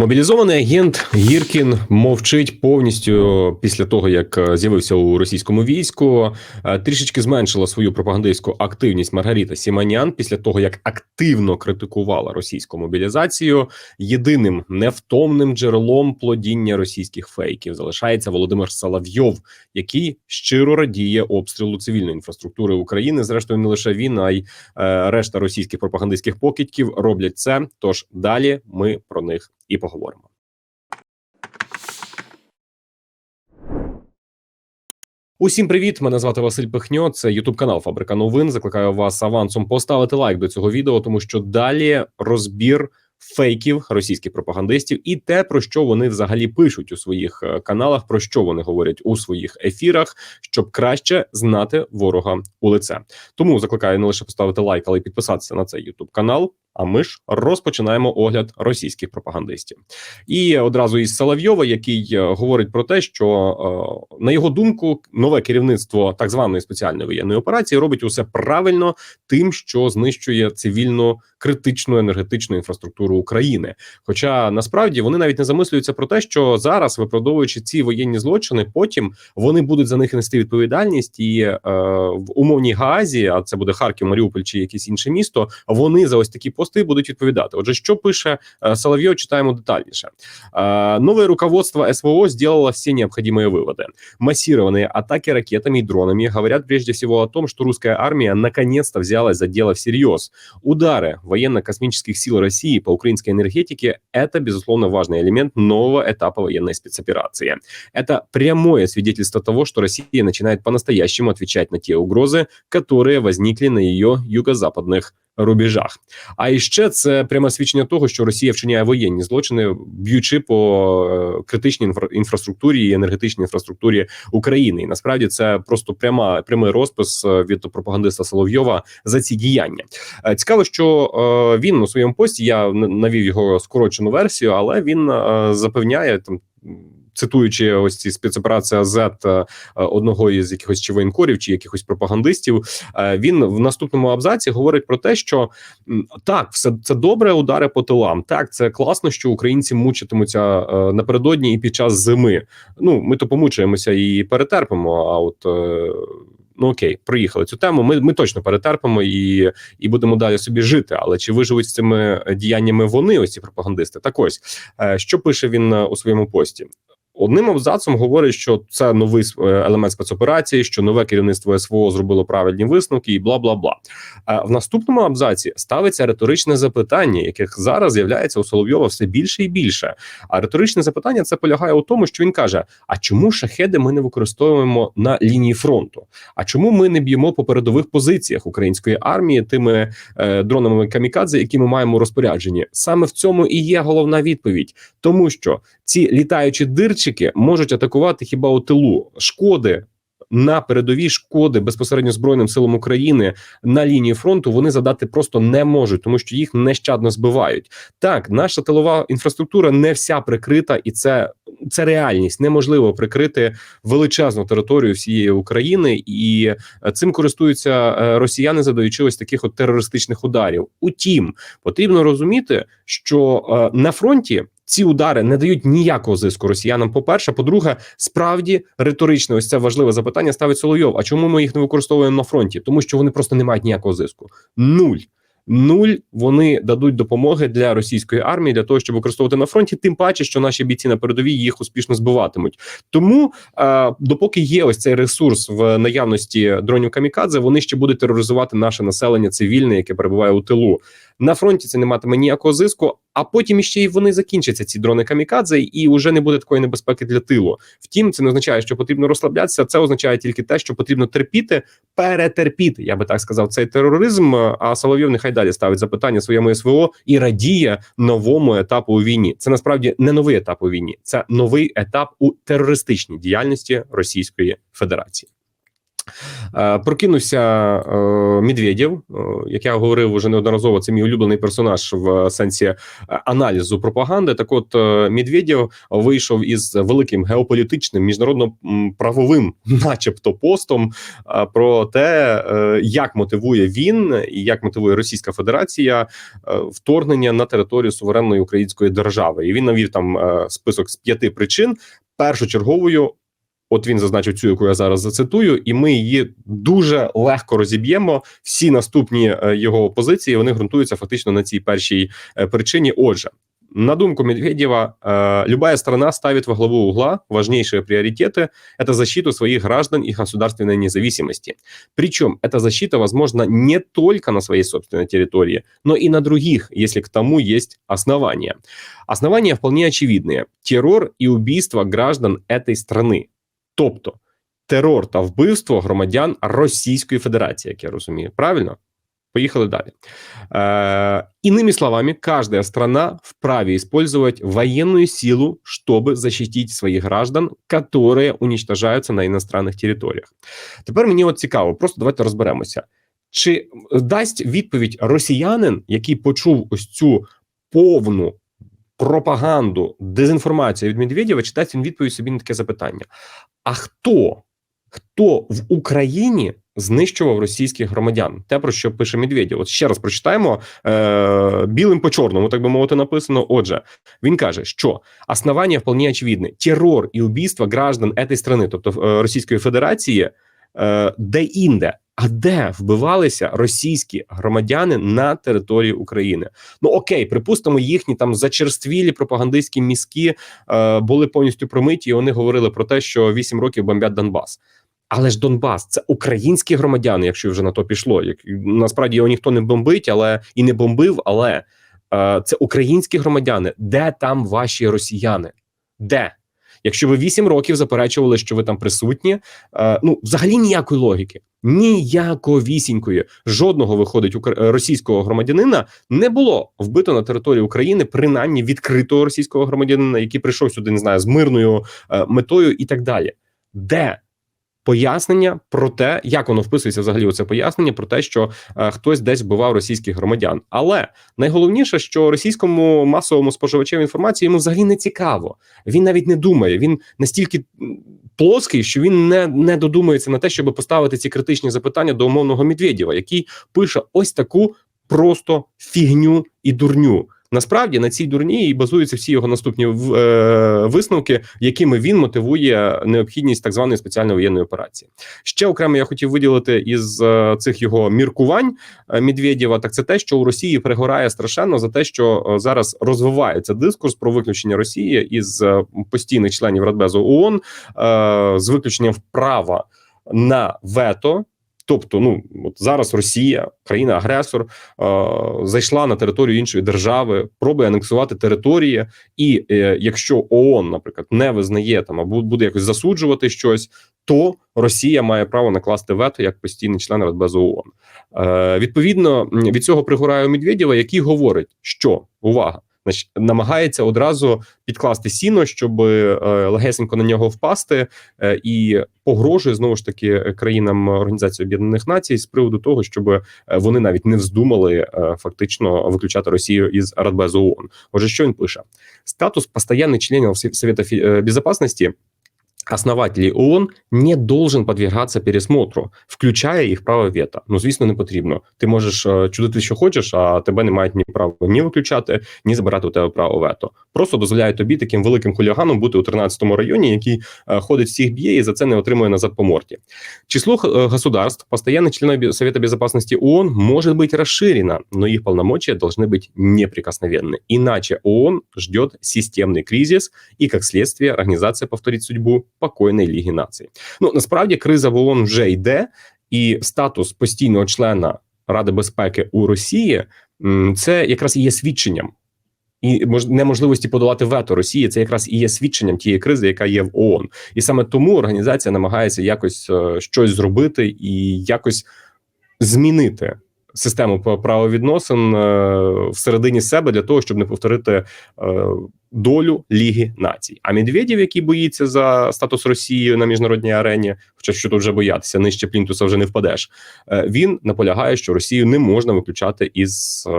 Мобілізований агент Гіркін мовчить повністю після того, як е, з'явився у російському війську. Е, Трішечки зменшила свою пропагандистську активність Маргарита Сіманян після того, як активно критикувала російську мобілізацію. Єдиним невтомним джерелом плодіння російських фейків залишається Володимир Соловйов, який щиро радіє обстрілу цивільної інфраструктури України. Зрештою, не лише він, а й е, решта російських пропагандистських покидьків роблять це. Тож далі ми про них і поговоримо. Усім привіт! Мене звати Василь Пихньо. Це Ютуб канал Фабрика новин. Закликаю вас авансом поставити лайк до цього відео, тому що далі розбір фейків російських пропагандистів і те, про що вони взагалі пишуть у своїх е, каналах, про що вони говорять у своїх ефірах, щоб краще знати ворога у лице. Тому закликаю не лише поставити лайк, але й підписатися на цей Ютуб канал. А ми ж розпочинаємо огляд російських пропагандистів. І одразу із Соловйова, який е, говорить про те, що е, на його думку нове керівництво так званої спеціальної воєнної операції робить усе правильно, тим, що знищує цивільну критичну енергетичну інфраструктуру України. Хоча насправді вони навіть не замислюються про те, що зараз, виправдовуючи ці воєнні злочини, потім вони будуть за них нести відповідальність, і е, в умовній Гаазі, а це буде Харків, Маріуполь чи якесь інше місто. Вони за ось такі пости будуть відповідати. Отже, що пише е, Соловйов, читаємо детальніше. Е, новое руководство СВО сделало все необходимые выводы. Массированные атаки ракетами и дронами говорят прежде всего о том, что русская армия наконец-то взялась за дело всерьез. Удары военно-космических сил России по украинской энергетике – это, безусловно, важный элемент нового этапа военной спецоперации. Это прямое свидетельство того, что Россия начинает по-настоящему отвечать на те угрозы, которые возникли на ее юго-западных рубежах. А іще це пряме свідчення того, що Росія вчиняє воєнні злочини, б'ючи по е, критичній інфра інфраструктурі і енергетичній інфраструктурі України. І насправді це просто пряма прямий розпис е, від пропагандиста Соловйова за ці діяння. Е, Цікаво, що він у своєму пості я навів його скорочену версію, але він запевняє там. Цитуючи ось ці спецоперація Z е, одного із якихось чи воєнкорів, чи якихось пропагандистів, е, він в наступному абзаці говорить про те, що так, все це добре, удари по тилам. Так, це класно, що українці мучитимуться е, напередодні і під час зими. Ну, ми то помучаємося і перетерпимо. А от ну окей, проїхали цю тему. Ми, ми точно перетерпимо і, і будемо далі собі жити. Але чи виживуть з цими діяннями вони, ось ці пропагандисти? Так ось що пише він у своєму пості. Одним абзацом говорить, що це новий е, елемент спецоперації, що нове керівництво СВО зробило правильні висновки, і бла бла бла. В наступному абзаці ставиться риторичне запитання, яких зараз з'являється у Соловйова все більше і більше. А риторичне запитання це полягає у тому, що він каже: А чому шахеди ми не використовуємо на лінії фронту? А чому ми не б'ємо по передових позиціях української армії тими е, дронами камікадзе, які ми маємо у? Саме в цьому і є головна відповідь, тому що ці літаючі дирчики можуть атакувати хіба у тилу шкоди. На передовій шкоди безпосередньо збройним силам України на лінії фронту вони задати просто не можуть, тому що їх нещадно збивають. Так, наша тилова інфраструктура не вся прикрита, і це, це реальність. Неможливо прикрити величезну територію всієї України, і е, цим користуються е, росіяни, задаючи ось таких от терористичних ударів. Утім, потрібно розуміти, що е, на фронті. Ці удари не дають ніякого зиску росіянам. По перше, по-друге, справді риторичне ось це важливе запитання ставить Соловйов. А чому ми їх не використовуємо на фронті? Тому що вони просто не мають ніякого зиску. Нуль. Нуль вони дадуть допомоги для російської армії для того, щоб використовувати на фронті. Тим паче, що наші бійці на передовій їх успішно збиватимуть. Тому е, допоки є ось цей ресурс в наявності дронів камікадзе, вони ще будуть тероризувати наше населення цивільне, яке перебуває у тилу. На фронті це не матиме ніякого зиску. А потім іще й вони закінчаться ці дрони камікадзе, і вже не буде такої небезпеки для тилу. Втім, це не означає, що потрібно розслаблятися. Це означає тільки те, що потрібно терпіти, перетерпіти. Я би так сказав, цей тероризм. А Соловйов нехай далі ставить запитання своєму СВО і радіє новому етапу у війні. Це насправді не новий етап у війні, це новий етап у терористичній діяльності Російської Федерації. Е, Прокинувся е, Медведєв, е, як я говорив уже неодноразово, це мій улюблений персонаж в сенсі аналізу пропаганди. Так, от Медведєв вийшов із великим геополітичним міжнародно-правовим, начебто, постом про те, як мотивує він і як мотивує Російська Федерація вторгнення на територію суверенної української держави. І він навів там список з п'яти причин. Першочерговою От він зазначив цю, яку я зараз зацитую, і ми її дуже легко розіб'ємо. Всі наступні е, його позиції вони ґрунтуються фактично на цій першій е, причині. Отже, на думку Медведева, э, любая страна ставит во главу угла важнейшие приоритеты – это защиту своих граждан и государственной независимости. Причем эта защита возможна не только на своей собственной территории, но и на других, если к тому есть основания. Основания вполне очевидные – террор и убийство граждан этой страны. Тобто терор та вбивство громадян Російської Федерації, як я розумію, правильно? Поїхали далі. Э, иными словами, каждая страна вправе использовать военную силу, чтобы защитить своих граждан, которые уничтожаються на іностранних територіях. Тепер мені от цікаво, просто давайте розберемося. Чи дасть відповідь росіянин, який почув ось цю повну пропаганду, дезінформацію від Медведєва, чи дасть він відповідь собі на таке запитання? А хто? Хто в Україні знищував російських громадян? Те про що пише Медведєв. От ще раз прочитаємо е, білим по чорному, так би мовити, написано. Отже, він каже, що основання вполне очевидне: терор і убійство граждан цієї країни, тобто е, Російської Федерації, е, де інде. А де вбивалися російські громадяни на території України? Ну окей, припустимо, їхні там зачерствілі пропагандистські мізки е, були повністю промиті, і вони говорили про те, що 8 років бомбять Донбас. Але ж Донбас це українські громадяни, якщо вже на то пішло. Як насправді його ніхто не бомбить, але і не бомбив. Але е, це українські громадяни. Де там ваші росіяни? Де? Якщо ви 8 років заперечували, що ви там присутні, е, ну взагалі ніякої логіки, ніяковісінької, жодного виходить укр російського громадянина не було вбито на території України, принаймні відкритого російського громадянина, який прийшов сюди, не знаю, з мирною е, метою і так далі. Де пояснення про те, як воно вписується взагалі у це пояснення про те, що е, хтось десь вбивав російських громадян. Але найголовніше, що російському масовому споживачеві інформації йому взагалі не цікаво. Він навіть не думає. Він настільки плоский, що він не, не додумується на те, щоб поставити ці критичні запитання до умовного Медведєва, який пише ось таку просто фігню і дурню. Насправді на цій дурні і базуються всі його наступні е, висновки, якими він мотивує необхідність так званої спеціальної воєнної операції. Ще окремо я хотів виділити із е, цих його міркувань е, Медведєва. Так це те, що у Росії перегорає страшенно за те, що зараз розвивається дискурс про виключення Росії із постійних членів Радбезу ООН з виключенням права на вето. Тобто, ну от зараз Росія, країна-агресор, е, зайшла на територію іншої держави, пробує анексувати території, і е, якщо ООН, наприклад, не визнає там або буде якось засуджувати щось, то Росія має право накласти вето як постійний член Радбезу ООН. Е, відповідно від цього пригорає у Медведєва, який говорить, що увага. Значить, намагається одразу підкласти сіно, щоб е, легесенько на нього впасти, е, і погрожує знову ж таки країнам Організації Об'єднаних Націй з приводу того, щоб е, вони навіть не вздумали фактично виключати Росію із Радбезу ООН. Отже, що він пише: статус постоянных членів Сов- Совета Безопасности основателей ООН не должен подвергаться пересмотру, включая їх право вето. Ну звісно, не потрібно. Ти можеш е, чудити, що хочеш, а тебе не мають ні права ні виключати, ні забирати у тебе право вето. Просто дозволяє тобі таким великим хуліганом бути у 13-му районі, який е, ходить всіх б'є і за це не отримує назад по морді. Число э, государств, постоянных членов Бе- Совета Безопасности ООН, может быть расширено, но их полномочия должны быть неприкосновенны. Иначе ООН ждет системный кризис и, как следствие, организация повторить судьбу покойної Ліги Націй. Ну насправді криза в ООН вже йде, і статус постійного члена Ради безпеки у Росії це якраз і є свідченням. І неможливості подолати вето Росії це якраз і є свідченням тієї кризи, яка є в ООН. І саме тому організація намагається якось е, щось зробити і якось змінити систему правовідносин е, всередині себе для того, щоб не повторити е, долю Ліги Націй. А Медведєв, який боїться за статус Росії на міжнародній арені, хоча що тут вже боятися, нижче плінтуса вже не впадеш. е, Він наполягає, що Росію не можна виключати із е,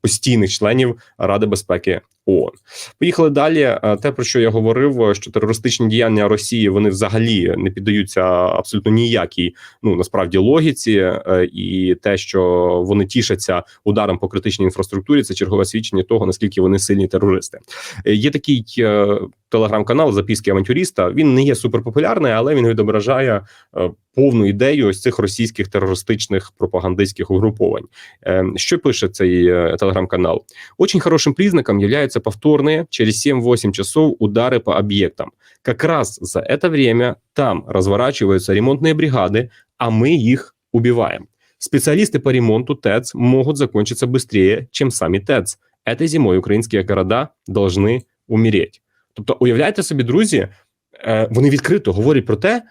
постійних членів Ради безпеки ООН. Поїхали далі. Е, Те про що я говорив, що терористичні діяння Росії вони взагалі не піддаються абсолютно ніякій, ну насправді логіці, і те, що вони тішаться ударом по критичній інфраструктурі, це чергове свідчення того, наскільки вони сильні терористи. Е, Є такий е, телеграм-канал Записки авантюріста. Він не є суперпопулярний, але він відображає е, повну ідею ось цих російських терористичних пропагандистських угруповань. Е, Що пише цей е, телеграм-канал? Очень хорошим признаком являются повторные через 7-8 часов удары по объектам. Как раз за это время там разворачиваются ремонтные бригады, а мы их убиваем. Специалисты по ремонту ТЭЦ могут закончиться быстрее, чем сами ТЭЦ. Этой зимой українські города должны умереть. Тобто, уявляйте собі, друзі, е, вони відкрито говорять про те,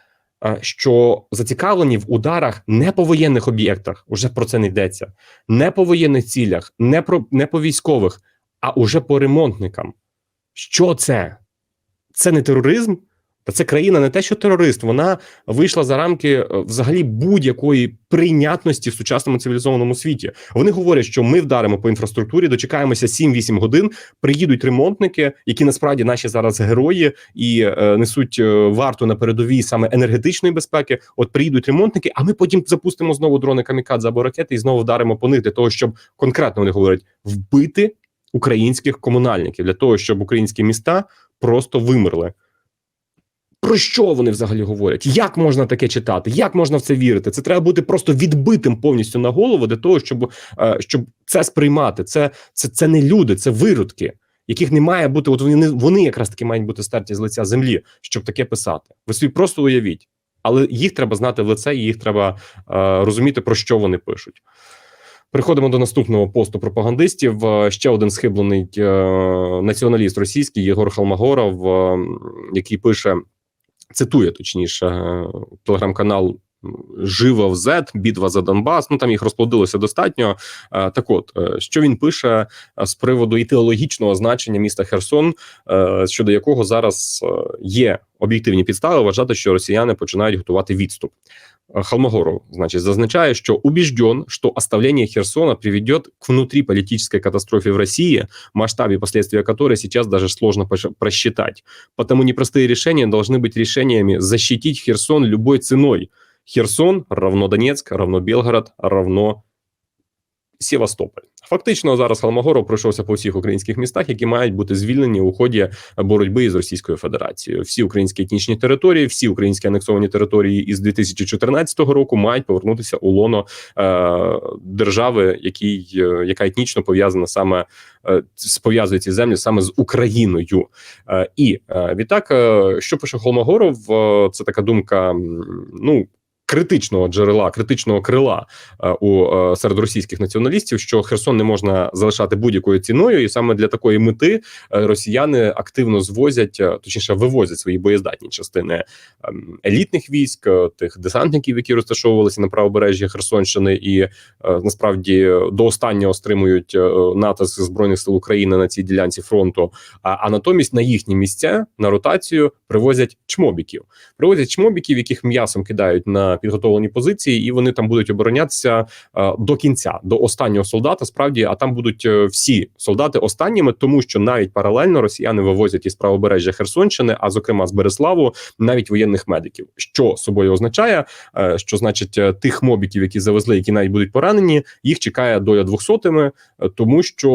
е, що зацікавлені в ударах не по воєнних об'єктах, уже про це не йдеться, не по воєнних цілях, не про не по військових, а уже по ремонтникам. Що це? Це не тероризм? Та це країна не те, що терорист, вона вийшла за рамки е, взагалі будь-якої прийнятності в сучасному цивілізованому світі. Вони говорять, що ми вдаримо по інфраструктурі, дочекаємося 7-8 годин. Приїдуть ремонтники, які насправді наші зараз герої і е, несуть е, варту на передовій саме енергетичної безпеки. От приїдуть ремонтники, а ми потім запустимо знову дрони камікадзе або ракети і знову вдаримо по них для того, щоб конкретно вони говорять вбити українських комунальників для того, щоб українські міста просто вимерли. Про що вони взагалі говорять? Як можна таке читати? Як можна в це вірити? Це треба бути просто відбитим повністю на голову для того, щоб, е, щоб це сприймати. Це, це, це не люди, це виродки, яких не має бути. От вони вони якраз таки мають бути стерті з лиця землі, щоб таке писати. Ви собі просто уявіть, але їх треба знати в лице, і їх треба е, розуміти, про що вони пишуть. Переходимо до наступного посту пропагандистів. Е, Ще один схиблений е, націоналіст російський Єгор Халмагоров, е, який пише, цитує точніше, е, телеграм-канал Жива Z, битва за Донбас. Ну там їх розплодилося достатньо. Е, Так, от е, що він пише е, з приводу ідеологічного значення міста Херсон, е, щодо якого зараз е, є об'єктивні підстави вважати, що росіяни починають готувати відступ. Е, Холмогоров, значит, зазначає, что убежден, что оставление Херсона приведет к внутриполитической катастрофе в России, масштабе последствия которой сейчас даже сложно пош- просчитать. Потому непростые решения должны быть решениями защитить Херсон любой ценой. Херсон равно Донецк, равно Белгород, равно Севастополь. Фактично зараз Холмогоров пройшовся по всіх українських містах, які мають бути звільнені у ході боротьби із Російською Федерацією. Всі українські етнічні території, всі українські анексовані території із 2014 року мають повернутися у лоно е, держави, який, е, яка етнічно пов'язана саме е, пов'язує ці землі саме з Україною. Е, і е, відтак, е, що пише Холмогоров, е, це така думка. Ну критичного джерела, критичного крила е, у е, серед російських націоналістів, що Херсон не можна залишати будь-якою ціною, і саме для такої мети е, росіяни активно звозять, точніше вивозять свої боєздатні частини ем, елітних військ, тих десантників, які розташовувалися на правобережжі Херсонщини, і насправді до останнього стримують натиск збройних сил України на цій ділянці фронту. А, а натомість на їхні місця на ротацію привозять чмобіків. Привозять чмобіків, яких м'ясом кидають на підготовлені позиції, і вони там будуть оборонятися е, до кінця, до останнього солдата. Справді, а там будуть е, всі солдати останніми, тому що навіть паралельно росіяни вивозять із правобережжя Херсонщини, а зокрема з Береславу, навіть воєнних медиків. Що собою означає, Е, що значить тих мобіків, які завезли, які навіть будуть поранені, їх чекає доля двохсотими, тому що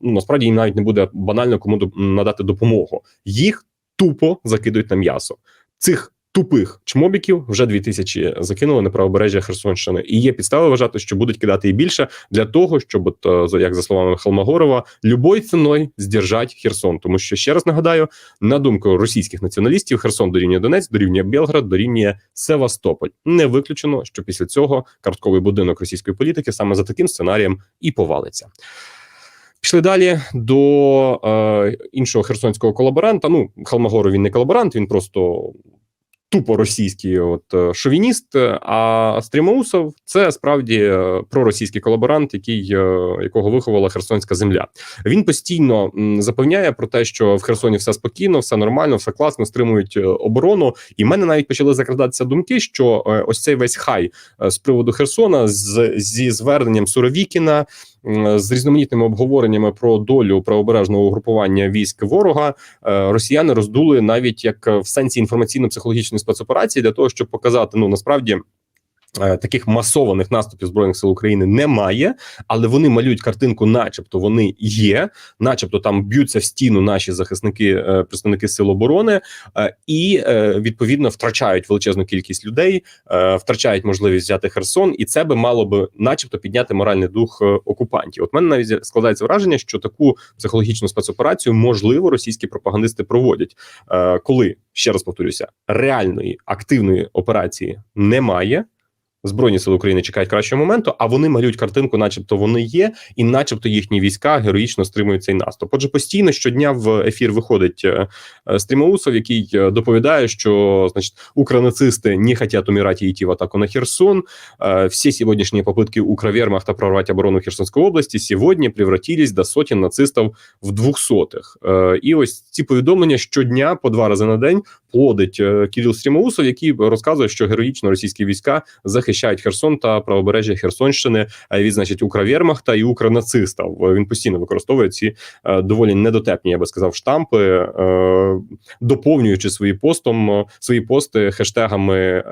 ну насправді їм навіть не буде банально кому надати допомогу. Їх тупо закидують на м'ясо. Цих тупих чмобіків вже 2000 закинули на правобережжя Херсонщини, і є підстави вважати, що будуть кидати і більше для того, щоб от, е, як за словами Холмогорова, любою ціною здержать Херсон. Тому що ще раз нагадаю, на думку російських націоналістів, Херсон дорівнює Донецьк, дорівнює Белград, дорівнює Севастополь. Не виключено, що після цього картковий будинок російської політики саме за таким сценарієм і повалиться. Пішли далі до е, іншого херсонського колаборанта. Ну, Халмагору він не колаборант, він просто тупо російський от е, шовініст. А Стрімоусов це справді е, проросійський колаборант, який е, якого виховала Херсонська земля. Він постійно запевняє про те, що в Херсоні все спокійно, все нормально, все класно, стримують е, оборону. І в мене навіть почали закрадатися думки, що е, ось цей весь хай е, з приводу Херсона з зі зверненням Суровікіна. З різноманітними обговореннями про долю правобережного угрупування військ ворога е, росіяни роздули навіть як в сенсі інформаційно-психологічної спецоперації для того, щоб показати ну насправді. Е, Таких масованих наступів збройних сил України немає, але вони малюють картинку, начебто вони є, начебто там б'ються в стіну наші захисники, е, представники сил оборони, е, і відповідно втрачають величезну кількість людей, втрачають можливість взяти Херсон, і це би мало би, начебто, підняти моральний дух окупантів. От мене навіть складається враження, що таку психологічну спецоперацію можливо російські пропагандисти проводять, коли ще раз повторюся, реальної активної операції немає. Збройні сили України чекають кращого моменту, а вони малюють картинку, начебто вони є, і начебто їхні війська героїчно стримують цей наступ. Отже, постійно щодня в ефір виходить е, е, Стрімоусов, який е, доповідає, що значить укронацисти не хотят умирать и идти в атаку на Херсон. Все сегодняшние попытки Укровермахта прорвать оборону Херсонской області сьогодні превратились до сотень нацистів в двохсотих. І ось ці повідомлення щодня по два рази на день плодить е, Кирил Стрімоусов, який розказує, що героїчно російські війська захищають Херсон та правобережжя Херсонщини А від значить Укравєрмахта і укронацистів. Е, Він постійно використовує ці е, доволі недотепні, я би сказав, штампи, доповнюючи свої постом свої пости хештегами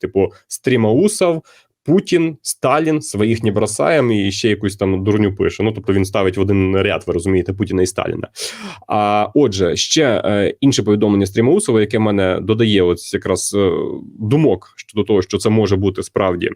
типу Стрімаусов. Путін, Сталін своїх не бросаємо і ще якусь там дурню пише. Ну тобто він ставить в один ряд, ви розумієте, Путіна і Сталіна. А отже, ще е, інше повідомлення Стрімоусова, яке мене додає, ось якраз е, думок щодо того, що це може бути справді.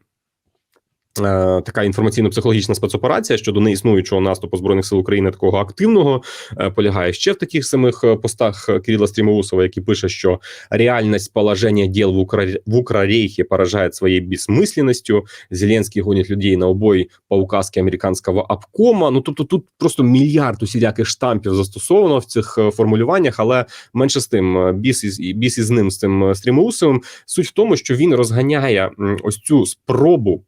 Е, Така інформаційно-психологічна спецоперація щодо неіснуючого наступу збройних сил України такого активного е, полягає ще в таких самих е, постах Кирила Стрімоусова, який пише, що реальность положения дел в, Укра... в Украрейхе поражает своей бессмысленностью. Зеленский гонит людей на убой по указке американського обкома. Ну тобто тут просто мільярд усіляких штампів застосовано в цих формулюваннях, але менше з тим, біс із біс із ним з цим Стрімоусовим. Суть в тому, що він розганяє ось цю спробу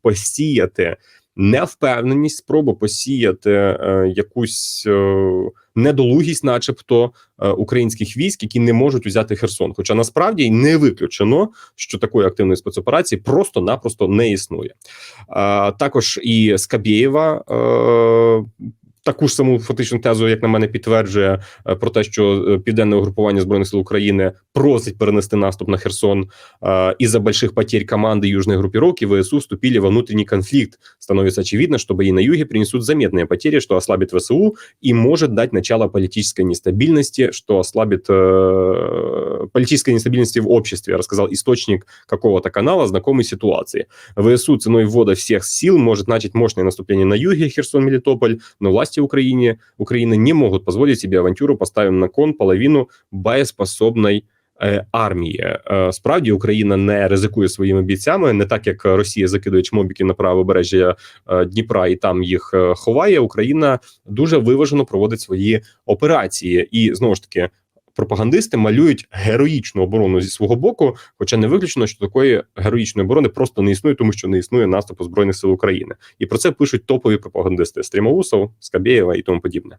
посіяти невпевненість, спробу посіяти е, якусь е, недолугість, начебто, е, українських військ, які не можуть взяти Херсон. Хоча насправді не виключено, що такої активної спецоперації просто-напросто не існує. Е, також і Скабєєва. Е, Таку ж саму фактичну тезу, як на мене, підтверджує е, про те, що е, південне угрупування збройних сил України просить перенести наступ на Херсон э, из-за больших потерь команды южной группировки ВСУ вступили во внутренний конфликт. Становится очевидно, что бои на юге принесут заметные потери, что ослабит ВСУ и может дать начало политической нестабильности, что ослабит э, политической нестабильности в обществе, рассказал источник какого-то канала, знакомый ситуации. ВСУ ценой ввода всех сил может начать мощное наступление на юге Херсон, Мелитополь, но власти Украине, Украины не могут позволить себе авантюру, поставив на кон половину боеспособной е, армії. Е, Справді Україна не ризикує своїми бійцями, не так як Росія закидує чмобіки на правобережжя е, Дніпра і там їх ховає. Україна дуже виважено проводить свої операції, і знову ж таки. Пропагандисти малюють героїчну оборону зі свого боку, хоча не виключено, що такої героїчної оборони просто не існує, тому що не існує наступу збройних сил України, і про це пишуть топові пропагандисти Стрімоусов, Скабєєва і тому подібне.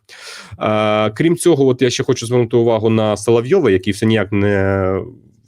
Е, крім цього, от я ще хочу звернути увагу на Соловйова, який все ніяк не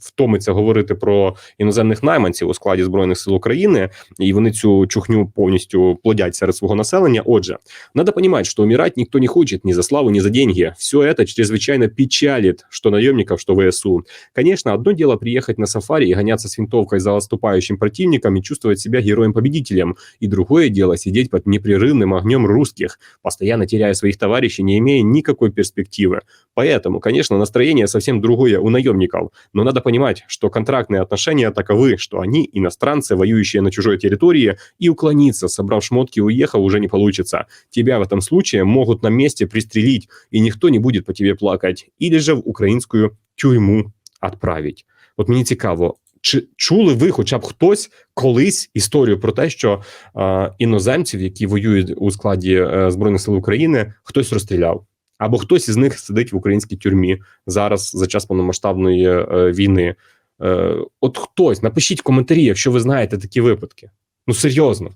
втомиться говорити про іноземних найманців у складі збройних сил України, і вони цю чухню повністю плодять серед свого населення. Отже, надо понимать, что умирать никто не хочет ни за славу, ни за деньги. Все это чрезвычайно печалит, что наемников, что ВСУ. Конечно, одно дело приехать на сафари и гоняться с винтовкой за отступающим противником и чувствовать себя героем-победителем, и другое дело сидеть под непрерывным огнем русских, постоянно теряя своих товарищей, не имея никакой перспективы. Поэтому, конечно, настроение совсем другое у наемников, но надо понимать, что контрактные отношения таковы, что они иностранцы, воюющие на чужой территории, и уклониться, собрав шмотки и уехав, уже не получится. Тебя в этом случае могут на месте пристрелить, и никто не будет по тебе плакать, или же в українську тюрму отправить. От мені цікаво, чи чули ви, хоча б хтось колись історію про те, що е, іноземців, які воюють у складі е, збройних сил України, хтось розстріляв? Або хтось із них сидить в українській тюрмі зараз за час повномасштабної е, війни. Е, От хтось напишіть коментарі, якщо ви знаєте такі випадки. Ну серйозно.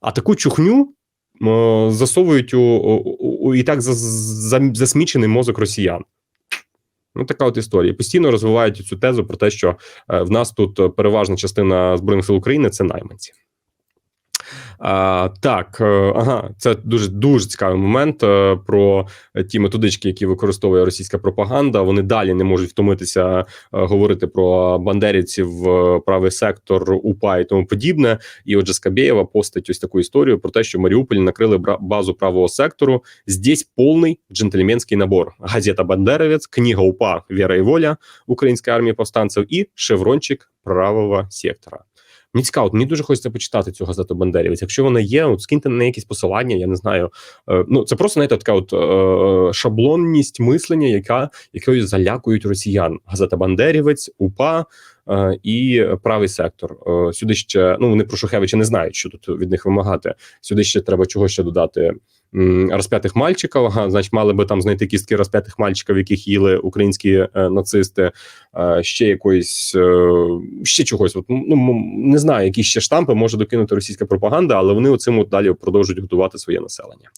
А таку чухню е, засовують у, у, у і так за, за, засмічений мозок росіян. Ну, така от історія. Постійно розвивають цю тезу про те, що е, в нас тут переважна частина збройних сил України це найманці. А, Так, е, ага, це дуже дуже цікавий момент е, про ті методички, які використовує російська пропаганда. Вони далі не можуть втомитися е, говорити про бандерівців, правий сектор, УПА і тому подібне. І отже, Скабєєва постить ось таку історію про те, що Маріуполь накрили базу правого сектору. Здесь повний джентльменський набор: газета Бандеровець, книга УПА Віра і воля Української армії повстанців і шеврончик правого сектора. Мені цікаво, мені дуже хочеться почитати цю газету Бандерівець. Якщо вона є, от скиньте на якісь посилання, я не знаю. Е, ну це просто знаєте, така от е, шаблонність мислення, яка якою залякують росіян. Газета Бандерівець, УПА. Е, і правий сектор сюди ще ну вони про Шухевича не знають, що тут від них вимагати. Сюди ще треба чого ще додати розп'ятих мальчиків. Значить, мали би там знайти кістки розп'ятих мальчиків, яких їли українські е, нацисти, е, ще якоїсь е, ще чогось. От, ну не знаю, які ще штампи може докинути російська пропаганда, але вони оцим от далі продовжують готувати своє населення.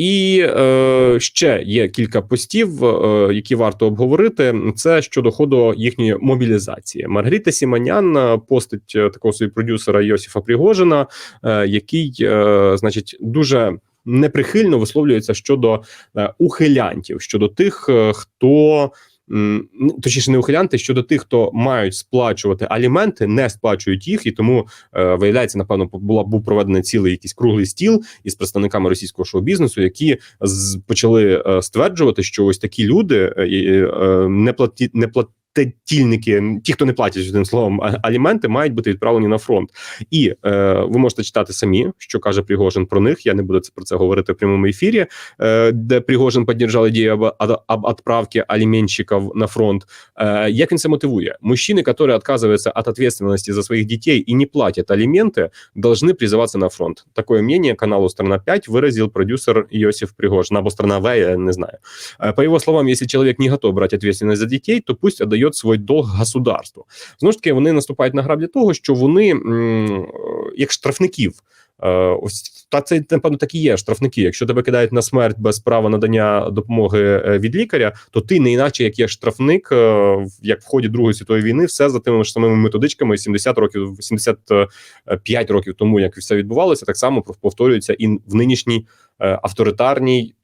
І е, ще є кілька постів, е, які варто обговорити. Це щодо ходу їхньої мобілізації. Маргарита Сіманян е, постить е, такого собі продюсера Йосифа Пригожина, е, який, е, значить, дуже неприхильно висловлюється щодо е, ухилянтів, щодо тих, е, хто точніше не ухилянти щодо тих, хто мають сплачувати аліменти, не сплачують їх, і тому е, виявляється, напевно, була був проведений цілий якийсь круглий стіл із представниками російського шоу-бізнесу, які почали е, стверджувати, що ось такі люди е, е, не платі не плат тільники, ті, хто не платять одним словом, аліменти, мають бути відправлені на фронт. І е, ви можете читати самі, що каже Пригожин про них. Я не буду про це говорити в прямому ефірі, е, де Пригожин підтримав ідею об, відправці аліменщиків на фронт. Е, як він це мотивує? Мужчини, які відказуються від відповідальності за своїх дітей і не платять аліменти, должны призиватися на фронт. Такое мнение каналу «Страна 5» выразил продюсер Йосиф Пригожин, або «Страна В», я не знаю. Е, по его словам, если человек не готов брать ответственность за детей, то пусть отдает віддає свій долг государству. Знову ж таки, вони наступають на граб для того, що вони як штрафників. Е, ось та це напевно так і є. Штрафники. Якщо тебе кидають на смерть без права надання допомоги е, від лікаря, то ти не іначе як є штрафник, е, як в ході Другої світової війни, все за тими ж самими методичками 70 років, 75 років тому, як все відбувалося, так само повторюється і в нинішній авторитарній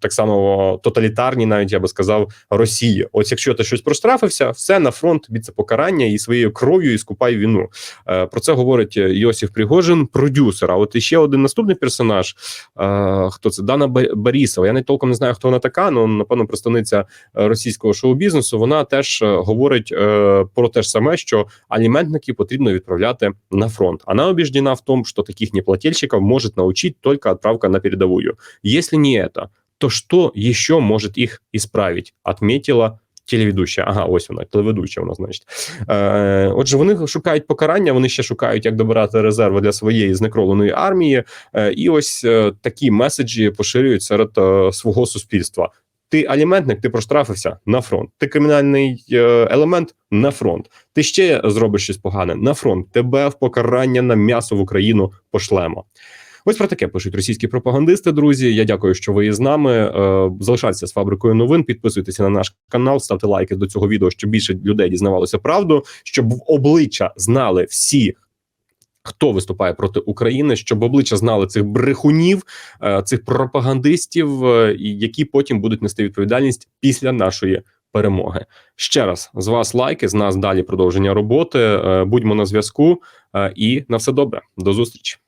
так само тоталітарні, навіть я би сказав, Росії. Ось якщо ти щось проштрафився, все на фронт тобі це покарання і своєю кров'ю і скупай війну. Е, про це говорить Йосиф Пригожин, продюсер. А от іще один наступний персонаж. Е, хто це Дана Барісова? Я не толком не знаю, хто вона така, але напевно представниця російського шоу-бізнесу. Вона теж е, говорить про те ж саме, що аліментники потрібно відправляти на фронт. Вона убеждена в тому, що таких неплательщиків може навчити тільки відправка на передовую. Якщо не это, то что еще может их исправить? Отметила телеведуща. Ага, ось вона, телеведуча вона, значить. Е, Отже, вони шукають покарання, вони ще шукають, як добирати резерви для своєї знекровленої армії. Е, і ось е, такі меседжі поширюють серед е, свого суспільства. Ти аліментник, ти проштрафився на фронт. Ти кримінальний е, елемент на фронт. Ти ще зробиш щось погане на фронт. Тебе в покарання на м'ясо в Україну пошлемо. Ось про таке пишуть російські пропагандисти. Друзі, я дякую, що ви з нами. Е, залишайтеся з фабрикою новин. Підписуйтеся на наш канал, ставте лайки до цього відео, щоб більше людей дізнавалося правду, щоб в обличчя знали всі. Хто виступає проти України, щоб обличчя знали цих брехунів, е, цих пропагандистів, е, які потім будуть нести відповідальність після нашої перемоги? Ще раз з вас лайки, з нас далі продовження роботи. Будьмо на зв'язку і на все добре. До зустрічі.